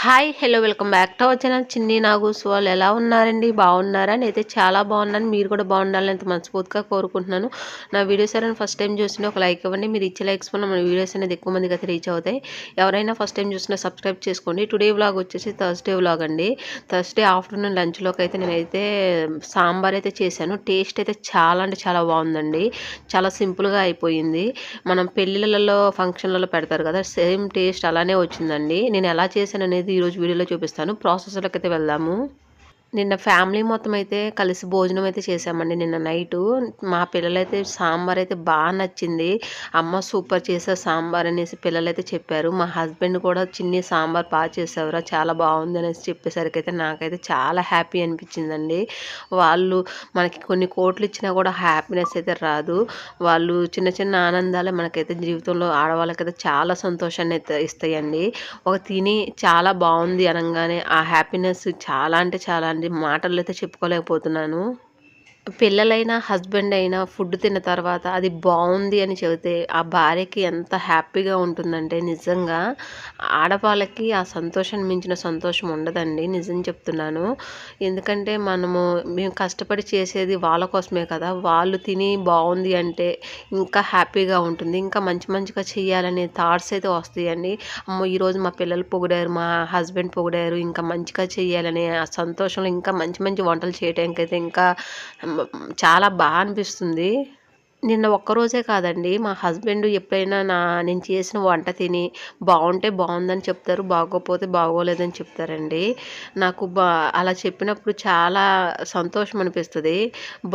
Hi hello welcome back to our channel. Chinni Nagus వాళ్ళు ఎలా ఉన్నారండి? బాగున్నారా? నేనైతే చాలా బాగున్నాను. మీరు కూడా బాగుండాలని అంత మనస్ఫూర్తిగా కోరుకుంటున్నాను. నా వీడియోస్ ఎవరైనా ఫస్ట్ టైం చూసినా ఒక లైక్ ఇవ్వండి. మీరు ఇచ్చే లైక్స్ వల్ల మన వీడియోస్ అనేది ఎక్కువ మందికి అయితే రీచ్ అవుతాయి. ఎవరైనా ఫస్ట్ టైం చూసినా సబ్స్క్రైబ్ చేసుకోండి. టుడే వ్లాగ్ వచ్చేసి థర్స్డే వ్లాగ్ అండి. థర్స్డే ఆఫ్టర్నూన్ లంచ్లోకి అయితే నేనైతే సాంబార్ అయితే చేశాను. టేస్ట్ అయితే చాలా అంటే చాలా బాగుందండి. చాలా సింపుల్గా అయిపోయింది. మనం పెళ్ళిళ్ళలో ఫంక్షన్లలో పెడతారు కదా సేమ్ టేస్ట్ అలానే వచ్చిందండి. నేను ఎలా చేశాను అనేది ఈరోజు వీడియోలో చూపిస్తాను. ప్రాసెస్లోకి అయితే వెళ్దాము. నిన్న ఫ్యామిలీ మొత్తం అయితే కలిసి భోజనం అయితే చేసామండి నిన్న నైటు. మా పిల్లలైతే సాంబార్ అయితే బాగా నచ్చింది. అమ్మ సూపర్ చేసే సాంబార్ అనేసి పిల్లలైతే చెప్పారు. మా హస్బెండ్ కూడా చిన్ని సాంబార్ బాగా చేసేవరా చాలా బాగుంది అనేసి చెప్పేసరికి అయితే నాకైతే చాలా హ్యాపీ అనిపించిందండి. వాళ్ళు మనకి కొన్ని కోట్లు ఇచ్చినా కూడా హ్యాపీనెస్ అయితే రాదు. వాళ్ళు చిన్న చిన్న ఆనందాలే మనకైతే జీవితంలో ఆడవాళ్ళకైతే చాలా సంతోషాన్ని అయితే ఇస్తాయండి. ఒక తిని చాలా బాగుంది అనగానే ఆ హ్యాపీనెస్ చాలా అంటే చాలా అలాంటి మాటలు అయితే చెప్పుకోలేకపోతున్నాను. పిల్లలైనా హస్బెండ్ అయినా ఫుడ్ తిన్న తర్వాత అది బాగుంది అని చెబితే ఆ భార్యకి ఎంత హ్యాపీగా ఉంటుందంటే నిజంగా ఆడవాళ్ళకి ఆ సంతోషం మించిన సంతోషం ఉండదండి. నిజం చెప్తున్నాను. ఎందుకంటే మనము మేము కష్టపడి చేసేది వాళ్ళ కోసమే కదా. వాళ్ళు తిని బాగుంది అంటే ఇంకా హ్యాపీగా ఉంటుంది. ఇంకా మంచి మంచిగా చేయాలనే థాట్స్ అయితే వస్తాయండి. అమ్మో ఈరోజు మా పిల్లలు పొగిడారు మా హస్బెండ్ పొగిడారు ఇంకా మంచిగా చేయాలనే ఆ సంతోషంలో ఇంకా మంచి మంచి వంటలు చేయడానికి అయితే ఇంకా చాలా బాగా అనిపిస్తుంది. నిన్న ఒక్కరోజే కాదండి. మా హస్బెండ్ ఎప్పుడైనా నా నేను చేసిన వంట తిని బాగుంటే బాగుందని చెప్తారు బాగోపోతే బాగోలేదని చెప్తారండి. నాకు బా అలా చెప్పినప్పుడు చాలా సంతోషం అనిపిస్తుంది.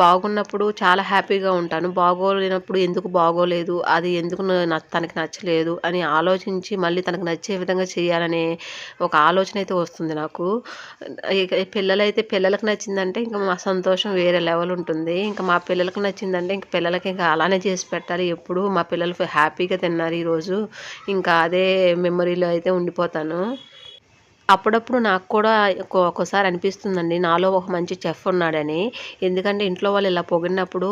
బాగున్నప్పుడు చాలా హ్యాపీగా ఉంటాను. బాగోలేనప్పుడు ఎందుకు బాగోలేదు? అది ఎందుకు తనకి నచ్చలేదు అని ఆలోచించి మళ్ళీ తనకు నచ్చే విధంగా చేయాలనే ఒక ఆలోచన అయితే వస్తుంది నాకు. పిల్లలైతే పిల్లలకు నచ్చిందంటే ఇంకా మా సంతోషం వేరే లెవెల్ ఉంటుంది. ఇంకా మా పిల్లలకు నచ్చిందంటే ఇంకా పిల్లలకి ఇంకా అలానే చేసి పెట్టాలి. ఎప్పుడు మా పిల్లలు హ్యాపీగా తిన్నారు ఈరోజు. ఇంకా అదే మెమరీలో అయితే ఉండిపోతాను. అప్పుడప్పుడు నాకు కూడా ఒక్కోసారి అనిపిస్తుందండి. నాలో ఒక మంచి చెఫ్ ఉన్నాడని. ఎందుకంటే ఇంట్లో వాళ్ళు ఇలా పొగిడినప్పుడు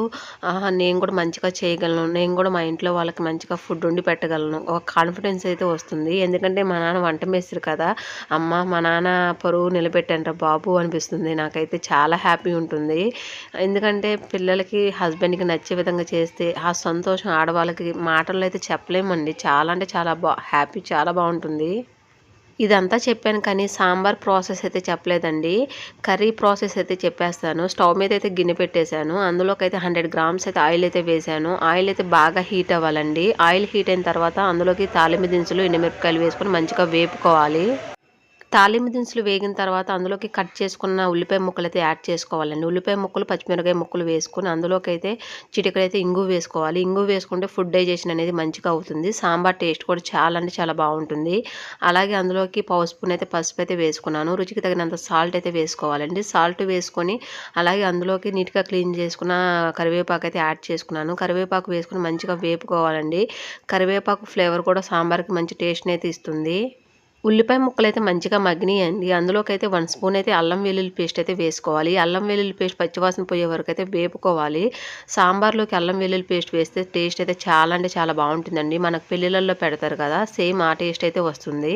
నేను కూడా మంచిగా చేయగలను. నేను కూడా మా ఇంట్లో వాళ్ళకి మంచిగా ఫుడ్ వండి పెట్టగలను. ఒక కాన్ఫిడెన్స్ అయితే వస్తుంది. ఎందుకంటే మా నాన్న వంట మేస్తారు కదా. అమ్మ మా నాన్న పరువు నిలబెట్టంట బాబు అనిపిస్తుంది. నాకైతే చాలా హ్యాపీ ఉంటుంది. ఎందుకంటే పిల్లలకి హస్బెండ్కి నచ్చే విధంగా చేస్తే ఆ సంతోషం ఆడవాళ్ళకి మాటల్లో అయితే చెప్పలేమండి. చాలా అంటే చాలా బా హ్యాపీ చాలా బాగుంటుంది. ఇదంతా చెప్పాను కానీ సాంబార్ ప్రాసెస్ అయితే చెప్పలేదండి. కర్రీ ప్రాసెస్ అయితే చెప్పేస్తాను. స్టవ్ మీద అయితే గిన్నె పెట్టేశాను. అందులోకి అయితే హండ్రెడ్ గ్రామ్స్ అయితే ఆయిల్ అయితే వేసాను ఆయిల్ అయితే బాగా హీట్ అవ్వాలండి. ఆయిల్ హీట్ అయిన తర్వాత అందులోకి తాలింపు దినుసులు ఎండుమిరపకాయలు వేసుకొని మంచిగా వేపుకోవాలి. తాలింపు దినుసులు వేగిన తర్వాత అందులోకి కట్ చేసుకున్న ఉల్లిపాయ ముక్కలు అయితే యాడ్ చేసుకోవాలండి. ఉల్లిపాయ ముక్కలు పచ్చిమిరకాయ ముక్కలు వేసుకుని అందులోకి అయితే చిటికడైతే ఇంగు వేసుకోవాలి. ఇంగు వేసుకుంటే ఫుడ్ డైజెషన్ అనేది మంచిగా అవుతుంది. సాంబార్ టేస్ట్ కూడా చాలా అంటే చాలా బాగుంటుంది. అలాగే అందులోకి పసుపుని అయితే పసుపు అయితే వేసుకున్నాను. రుచికి తగినంత సాల్ట్ అయితే వేసుకోవాలండి. సాల్ట్ వేసుకొని అలాగే అందులోకి నీట్గా క్లీన్ చేసుకున్న కరివేపాకు అయితే యాడ్ చేసుకున్నాను. కరివేపాకు వేసుకుని మంచిగా వేపుకోవాలండి. కరివేపాకు ఫ్లేవర్ కూడా సాంబార్కి మంచి టేస్ట్ని అయితే ఇస్తుంది. ఉల్లిపాయ ముక్కలు అయితే మంచిగా మగ్గినాయండి. అందులోకి అయితే వన్ స్పూన్ అయితే అల్లం వెల్లుల్లి పేస్ట్ అయితే వేసుకోవాలి. అల్లం వెల్లుల్లి పేస్ట్ పచ్చివాసన పోయే వరకు అయితే వేపుకోవాలి. సాంబార్లోకి అల్లం వెల్లుల్లి పేస్ట్ వేస్తే టేస్ట్ అయితే చాలా అంటే చాలా బాగుంటుందండి. మనకు పెళ్ళిళ్ళల్లో పెడతారు కదా సేమ్ ఆ టేస్ట్ అయితే వస్తుంది.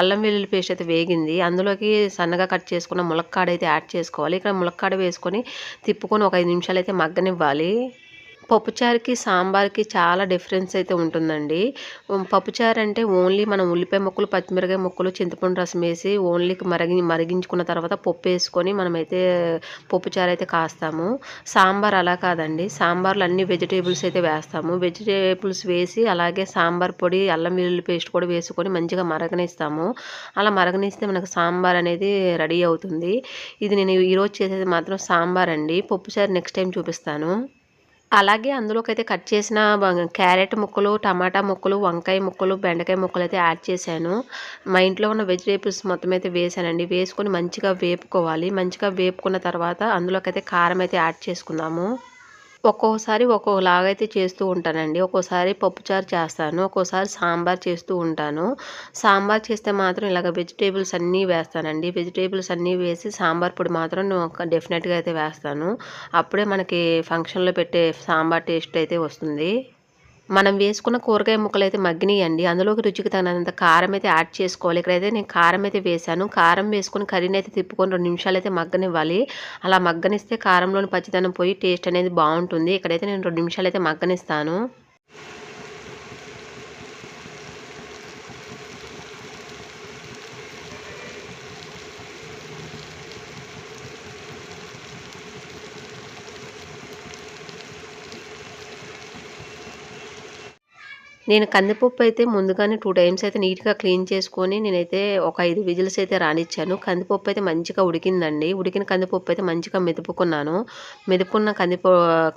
అల్లం వెల్లుల్లి పేస్ట్ అయితే వేగింది. అందులోకి సన్నగా కట్ చేసుకున్న ములక్కాడ అయితే యాడ్ చేసుకోవాలి. ఇక్కడ ములక్కాడ వేసుకొని తిప్పుకొని ఒక ఐదు నిమిషాలు అయితే మగ్గనివ్వాలి. పప్పుచారుకి సాంబార్కి చాలా డిఫరెన్స్ అయితే ఉంటుందండి. పప్పుచారు అంటే ఓన్లీ మనం ఉల్లిపాయ ముక్కలు పచ్చిమిరకాయ ముక్కలు చింతపండు రసం వేసి ఓన్లీ మరిగి మరిగించుకున్న తర్వాత పప్పు వేసుకొని మనమైతే పప్పుచారు అయితే కాస్తాము. సాంబార్ అలా కాదండి. సాంబార్లో అన్ని వెజిటేబుల్స్ అయితే వేస్తాము. వెజిటేబుల్స్ వేసి అలాగే సాంబార్ పొడి అల్లం వెల్లుల్లి పేస్ట్ కూడా వేసుకొని మంచిగా మరగనిస్తాము. అలా మరగనిస్తే మనకు సాంబార్ అనేది రెడీ అవుతుంది. ఇది నేను ఈరోజు చేసేది మాత్రం సాంబార్ అండి. పప్పుచారు నెక్స్ట్ టైం చూపిస్తాను. అలాగే అందులోకైతే కట్ చేసిన క్యారెట్ ముక్కలు టమాటా ముక్కలు వంకాయ ముక్కలు బెండకాయ ముక్కలు అయితే యాడ్ చేశాను. మా ఇంట్లో ఉన్న వెజిటేబుల్స్ మొత్తం అయితే వేసానండి. వేసుకొని మంచిగా వేపుకోవాలి. మంచిగా వేపుకున్న తర్వాత అందులోకి అయితే కారం అయితే యాడ్ చేసుకుందాము. ఒక్కొక్కసారి అయితే చేస్తూ ఉంటానండి. ఒక్కోసారి పప్పుచారు చేస్తాను ఒక్కోసారి సాంబార్ చేస్తూ ఉంటాను. సాంబార్ చేస్తే మాత్రం ఇలాగ వెజిటేబుల్స్ అన్నీ వేస్తానండి. వెజిటేబుల్స్ అన్నీ వేసి సాంబార్ పొడి మాత్రం డెఫినెట్గా అయితే వేస్తాను. అప్పుడే మనకి ఫంక్షన్లో పెట్టే సాంబార్ టేస్ట్ అయితే వస్తుంది. మనం వేసుకున్న కూరగాయ ముక్కలు అయితే మగ్గినాయండి. అందులోకి రుచికి తగినంత కారం అయితే యాడ్ చేసుకోవాలి. ఇక్కడైతే నేను కారం అయితే వేశాను. కారం వేసుకొని కర్రీని అయితే తిప్పుకొని రెండు నిమిషాలు అయితే మగ్గనివ్వాలి. అలా మగ్గనిస్తే కారంలోని పచ్చిదనం పోయి టేస్ట్ అనేది బాగుంటుంది. ఇక్కడైతే నేను రెండు నిమిషాలు అయితే మగ్గనిస్తాను. నేను కందిపప్పు అయితే ముందుగానే టూ టైమ్స్ అయితే నీట్గా క్లీన్ చేసుకొని నేనైతే ఒక ఐదు విజిల్స్ అయితే రానిచ్చాను. కందిపప్పు అయితే మంచిగా ఉడికిందండి. ఉడికిన కందిపప్పు అయితే మంచిగా మెదుపుకున్నాను. మెదుపుకున్న కందిప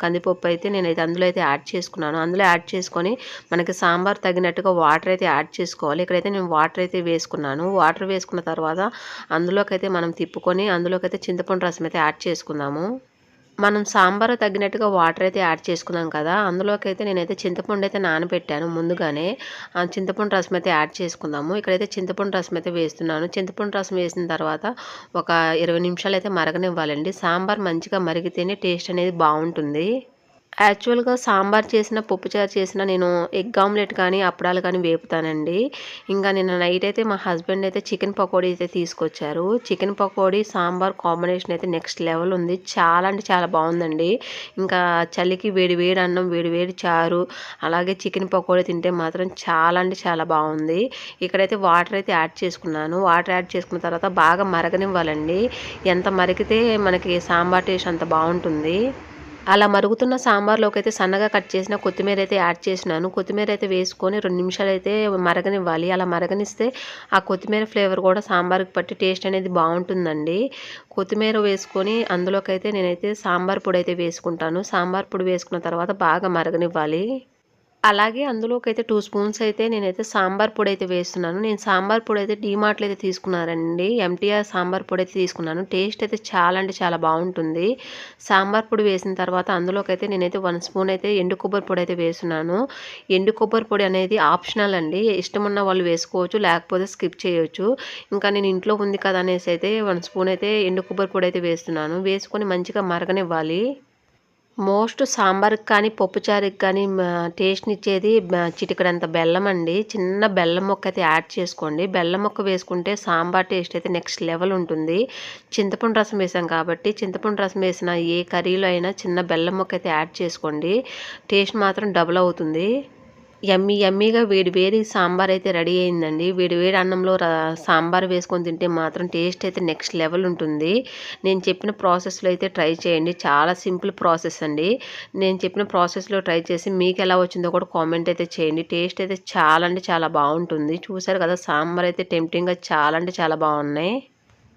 కందిపప్పు అయితే నేనైతే అందులో అయితే యాడ్ చేసుకున్నాను. అందులో యాడ్ చేసుకొని మనకి సాంబార్ తగినట్టుగా వాటర్ అయితే యాడ్ చేసుకోవాలి. ఇక్కడైతే నేను వాటర్ అయితే వేసుకున్నాను. వాటర్ వేసుకున్న తర్వాత అందులోకి అయితే మనం తిప్పుకొని అందులోకి అయితే చింతపండు రసం అయితే యాడ్ చేసుకుందాము. మనం సాంబార్ తగ్గినట్టుగా వాటర్ అయితే యాడ్ చేసుకున్నాం కదా అందులోకి అయితే నేనైతే చింతపండు అయితే నానబెట్టాను ముందుగానే. ఆ చింతపండు రసం అయితే యాడ్ చేసుకుందాము. ఇక్కడైతే చింతపండు రసం అయితే వేస్తున్నాను. చింతపండు రసం వేసిన తర్వాత ఒక ఇరవై నిమిషాలు అయితే మరగనివ్వాలండి. సాంబార్ మంచిగా మరిగితేనే టేస్ట్ అనేది బాగుంటుంది. యాక్చువల్గా సాంబార్ చేసిన పప్పుచారు చేసిన నేను ఎగ్ ఆమ్లెట్ కానీ అప్పడాలు కానీ వేపుతానండి. ఇంకా నిన్న నైట్ అయితే మా హస్బెండ్ అయితే చికెన్ పకోడీ అయితే తీసుకొచ్చారు. చికెన్ పకోడీ సాంబార్ కాంబినేషన్ అయితే నెక్స్ట్ లెవెల్ ఉంది. చాలా అంటే చాలా బాగుందండి. ఇంకా చలికి వేడి వేడి అన్నం వేడి వేడి చారు అలాగే చికెన్ పకోడీ తింటే మాత్రం చాలా అంటే చాలా బాగుంది. ఇక్కడైతే వాటర్ అయితే యాడ్ చేసుకున్నాను. వాటర్ యాడ్ చేసుకున్న తర్వాత బాగా మరగనివ్వాలండి. ఎంత మరిగితే మనకి సాంబార్ టేస్ట్ అంత బాగుంటుంది. అలా మరుగుతున్న సాంబార్లోకి అయితే సన్నగా కట్ చేసిన కొత్తిమీర అయితే యాడ్ చేసినాను. కొత్తిమీర అయితే వేసుకొని రెండు నిమిషాలు అయితే మరగనివ్వాలి. అలా మరగనిస్తే ఆ కొత్తిమీర ఫ్లేవర్ కూడా సాంబార్కి పట్టి టేస్ట్ అనేది బాగుంటుందండి. కొత్తిమీర వేసుకొని అందులోకి అయితే నేనైతే సాంబార్ పొడి అయితే వేసుకుంటాను. సాంబార్ పొడి వేసుకున్న తర్వాత బాగా మరగనివ్వాలి. అలాగే అందులోకి అయితే టూ స్పూన్స్ అయితే నేనైతే సాంబార్ పొడి అయితే వేస్తున్నాను. నేను సాంబార్ పొడి అయితే డీమార్ట్లో అయితే తీసుకున్నానండి. ఎంటీఆర్ సాంబార్ పొడి అయితే తీసుకున్నాను. టేస్ట్ అయితే చాలా అంటే చాలా బాగుంటుంది. సాంబార్ పొడి వేసిన తర్వాత అందులోకి అయితే నేనైతే వన్ స్పూన్ అయితే ఎండు కొబ్బరి పొడి అయితే వేస్తున్నాను. ఎండు కొబ్బరి పొడి అనేది ఆప్షనల్ అండి. ఇష్టం ఉన్న వాళ్ళు వేసుకోవచ్చు లేకపోతే స్కిప్ చేయొచ్చు. ఇంకా నేను ఇంట్లో ఉంది కదా అనేసి అయితే వన్ స్పూన్ అయితే ఎండు కొబ్బరి పొడి అయితే వేస్తున్నాను. వేసుకొని మంచిగా మరగనివ్వాలి. మోస్ట్ సాంబార్కి కానీ పప్పుచారుకి కానీ టేస్ట్ని ఇచ్చేది చిటికడంత బెల్లం అండి. చిన్న బెల్లం మొక్క అయితే యాడ్ చేసుకోండి. బెల్లం మొక్క వేసుకుంటే సాంబార్ టేస్ట్ అయితే నెక్స్ట్ లెవెల్ ఉంటుంది. చింతపండు రసం వేసాం కాబట్టి చింతపండు రసం వేసిన ఏ కర్రీలో అయినా చిన్న బెల్లం మొక్క అయితే యాడ్ చేసుకోండి. టేస్ట్ మాత్రం డబుల్ అవుతుంది. యమ్మీ యమ్మీగా వేడి వేడి సాంబార్ అయితే రెడీ అయిందండి. వేడి వేడి అన్నంలో సాంబార్ వేసుకొని తింటే మాత్రం టేస్ట్ అయితే నెక్స్ట్ లెవెల్ ఉంటుంది. నేను చెప్పిన ప్రాసెస్లో అయితే ట్రై చేయండి. చాలా సింపుల్ ప్రాసెస్ అండి. నేను చెప్పిన ప్రాసెస్లో ట్రై చేసి మీకు ఎలా వచ్చిందో కూడా కామెంట్ అయితే చేయండి. టేస్ట్ అయితే చాలా అంటే చాలా బాగుంటుంది. చూసారు కదా సాంబార్ అయితే టెంప్టింగ్గా చాలా అంటే చాలా బాగున్నాయి.